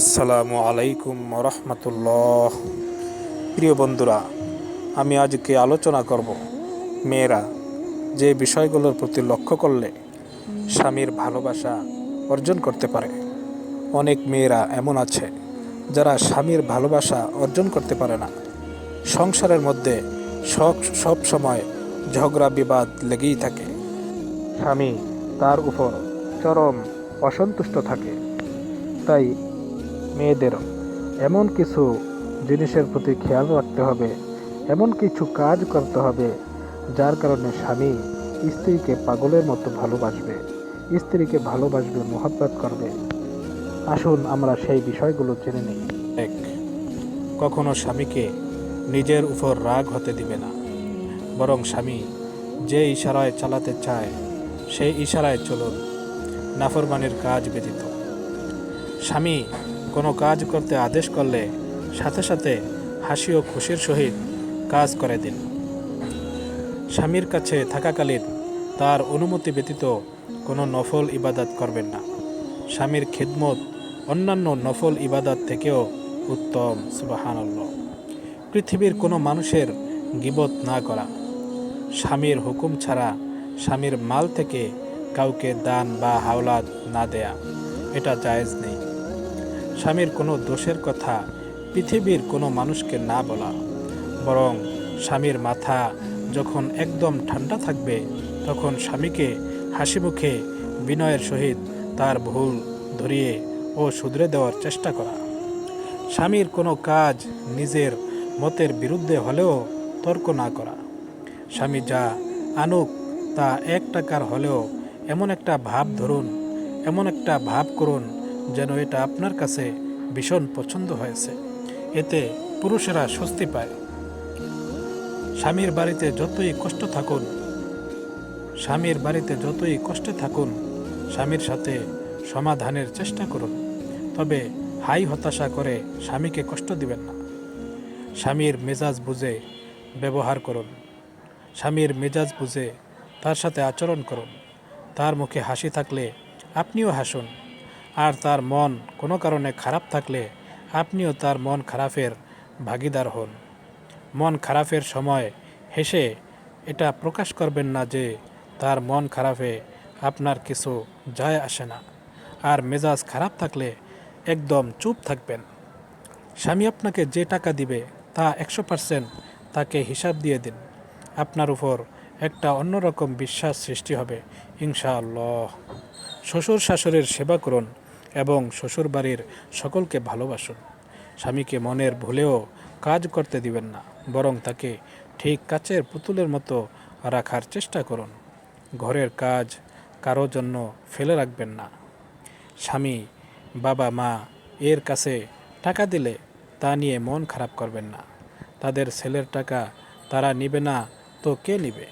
আসসালামু আলাইকুম রহমতুল্লাহ প্রিয় বন্ধুরা, আমি আজকে আলোচনা করব মেয়েরা যে বিষয়গুলোর প্রতি লক্ষ্য করলে স্বামীর ভালোবাসা অর্জন করতে পারে। অনেক মেয়েরা এমন আছে যারা স্বামীর ভালোবাসা অর্জন করতে পারে না। সংসারের মধ্যে সব সব সময় ঝগড়া, বিবাদ লেগেই থাকে। স্বামী তার উপর চরম অসন্তুষ্ট থাকে। তাই মেয়েদেরও। এমন কিছু জিনিসের প্রতি খেয়াল রাখতে হবে। এমন কিছু কাজ করতে হবে, যার কারণে স্বামী স্ত্রীকে পাগলের মতো ভালোবাসবে, স্ত্রীকে ভালোবাসবে, মোহাব্বত করবে। আসুন আমরা সেই বিষয়গুলো জেনে নিই। এক, কখনো স্বামীকে নিজের উপর রাগ হতে দিবে না। বরং স্বামী যে ইশারায় চালাতে চায়, সেই ইশারায় চলুন। নাফরমানের কাজ ব্যতীত। স্বামী কোনো কাজ করতে আদেশ করলে সাথে সাথে হাসি ও খুশির সহিত কাজ করে দিন। স্বামীর কাছে থাকাকালীন তার অনুমতি ব্যতীত কোনো নফল ইবাদত করবেন না। স্বামীর খিদমত অন্যান্য নফল ইবাদত থেকেও উত্তম, সুবাহানল্লাহ। পৃথিবীর কোনো মানুষের গিবত না করা। স্বামীর হুকুম ছাড়া স্বামীর মাল থেকে কাউকে দান বা হাওলাত না দেয়া, এটা জায়েজ নেই। স্বামীর কোনো দোষের কথা পৃথিবীর কোনো মানুষকে না বলা, বরং স্বামীর মাথা যখন একদম ঠান্ডা থাকবে, তখন স্বামীকে হাসি মুখে বিনয়ের সহিত তার ভুল ধরিয়ে ও শুধরে দেওয়ার চেষ্টা করা। স্বামীর কোনো কাজ নিজের মতের বিরুদ্ধে হলেও তর্ক না করা। স্বামী যা আনুক, তা এক টাকার হলেও এমন একটা ভাব ধরুন, এমন একটা ভাব করুন যেন এটা আপনার কাছে ভীষণ পছন্দ হয়েছে। এতে পুরুষেরা স্বস্তি পায়। স্বামীর বাড়িতে যতই কষ্ট থাকুন, স্বামীর বাড়িতে যতই কষ্টে থাকুন, স্বামীর সাথে সমাধানের চেষ্টা করুন। তবে হাই হতাশা করে স্বামীকে কষ্ট দিবেন না। স্বামীর মেজাজ বুঝে ব্যবহার করুন। স্বামীর মেজাজ বুঝে তার সাথে আচরণ করুন। তার মুখে হাসি থাকলে আপনিও হাসুন। আর তার মন কোনো কারণে খারাপ থাকলে আপনিও তার মন খারাপের ভাগিদার হন। মন খারাপের সময় হেসে এটা প্রকাশ করবেন না যে তার মন খারাপে আপনার কিছু যায় আসে না। আর মেজাজ খারাপ থাকলে একদম চুপ থাকবেন। স্বামী আপনাকে যে টাকা দিবে তা একশো পার্সেন্ট তাকে হিসাব দিয়ে দিন। আপনার উপর একটা অন্যরকম বিশ্বাস সৃষ্টি হবে, ইনশাআল্লাহ। শ্বশুর শাশুড়ির সেবা করুন এবং শ্বশুর বাড়ির সকলকে ভালোবাসুন। স্বামীকে মনের ভুলেও কাজ করতে দিবেন না, বরং তাকে ঠিক কাচের পুতুলের মতো রাখার চেষ্টা করুন। ঘরের কাজ কারও জন্য ফেলে রাখবেন না। স্বামী, বাবা, মা এর কাছে টাকা দিলে তা নিয়ে মন খারাপ করবেন না। তাদের ছেলের টাকা তারা নিবে না, তো কে নিবে?